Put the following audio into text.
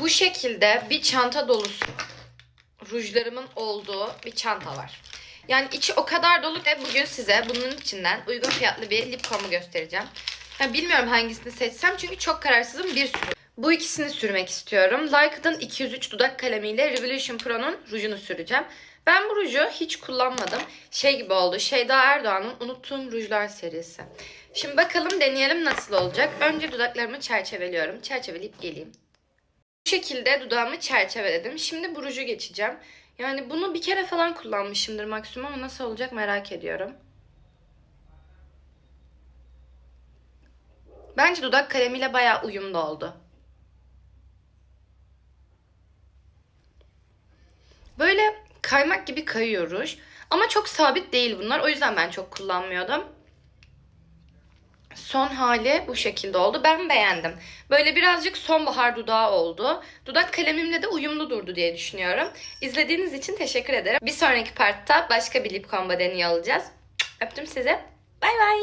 Bu şekilde bir çanta dolusu rujlarımın olduğu bir çanta var. Yani içi o kadar dolu ki bugün size bunun içinden uygun fiyatlı bir lip balm'ı göstereceğim. Ya bilmiyorum hangisini seçsem çünkü çok kararsızım bir sürü. Bu ikisini sürmek istiyorum. Lyca'nın 203 dudak kalemiyle Revolution Pro'nun rujunu süreceğim. Ben bu ruju hiç kullanmadım. Şey gibi oldu. Şeyda Erdoğan'ın Unuttuğum Rujlar serisi. Şimdi bakalım deneyelim nasıl olacak. Önce dudaklarımı çerçeveliyorum. Çerçeveleyip geleyim. Bu şekilde dudağımı çerçeveledim. Şimdi bu ruju geçeceğim. Yani bunu bir kere falan kullanmışımdır maksimum ama nasıl olacak merak ediyorum. Bence dudak kalemiyle bayağı uyumlu oldu. Böyle kaymak gibi kayıyor ruj. Ama çok sabit değil bunlar. O yüzden ben çok kullanmıyordum. Son hali bu şekilde oldu. Ben beğendim. Böyle birazcık sonbahar dudağı oldu. Dudak kalemimle de uyumlu durdu diye düşünüyorum. İzlediğiniz için teşekkür ederim. Bir sonraki partta başka bir lip combo deniyor olacağız. Öptüm sizi. Bay bay.